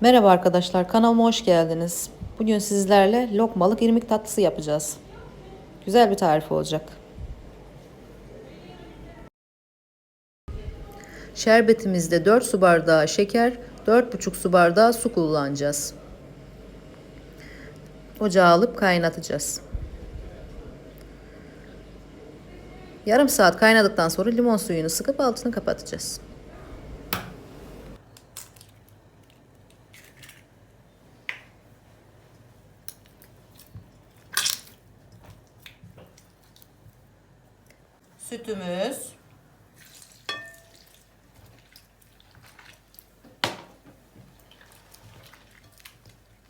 Merhaba arkadaşlar, kanalıma hoş geldiniz. Bugün sizlerle lokmalık irmik tatlısı yapacağız. Güzel bir tarif olacak. Şerbetimizde 4 su bardağı şeker, 4,5 su bardağı su kullanacağız. Ocağa alıp kaynatacağız. Yarım saat kaynadıktan sonra limon suyunu sıkıp altını kapatacağız. Sütümüz.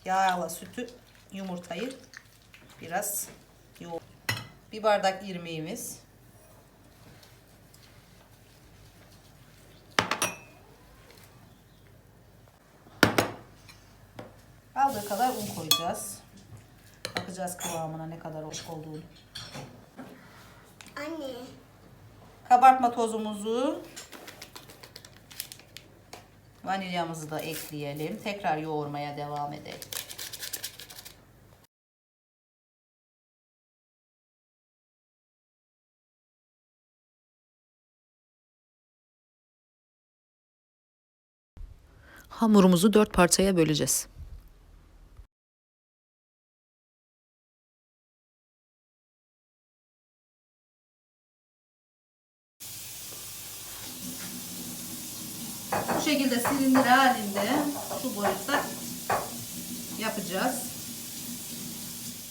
Yağla sütü, yumurtayı biraz yoğur. Bir bardak irmiğimiz. Aldığı kadar un koyacağız. Bakacağız kıvamına ne kadar hoş olduğunu. Anne. Kabartma tozumuzu vanilyamızı da ekleyelim. Tekrar yoğurmaya devam edelim. Hamurumuzu dört parçaya böleceğiz. Şekilde silindir halinde şu boyutta yapacağız.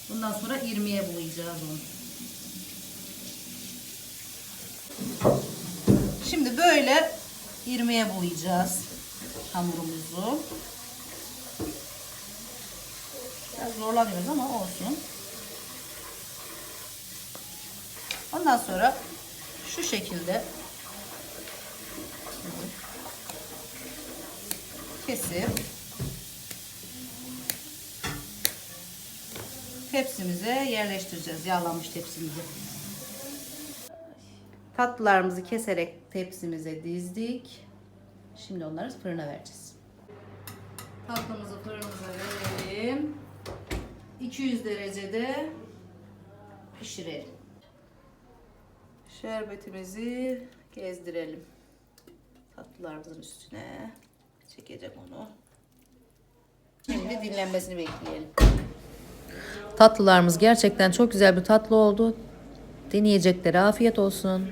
Bundan sonra irmiye bulayacağız onu. Şimdi böyle irmiye bulayacağız hamurumuzu. Biraz zorlanıyoruz ama olsun. Ondan sonra şu şekilde kesip tepsimize yerleştireceğiz. Yağlanmış tepsimizi. Tatlılarımızı keserek tepsimize dizdik. Şimdi onları fırına vereceğiz. Tatlımızı fırınımıza verelim. 200 derecede pişirelim. Şerbetimizi gezdirelim. Tatlılarımızın üstüne çekecek onu. Şimdi dinlenmesini bekleyelim. Tatlılarımız gerçekten çok güzel bir tatlı oldu. Deneyeceklere afiyet olsun.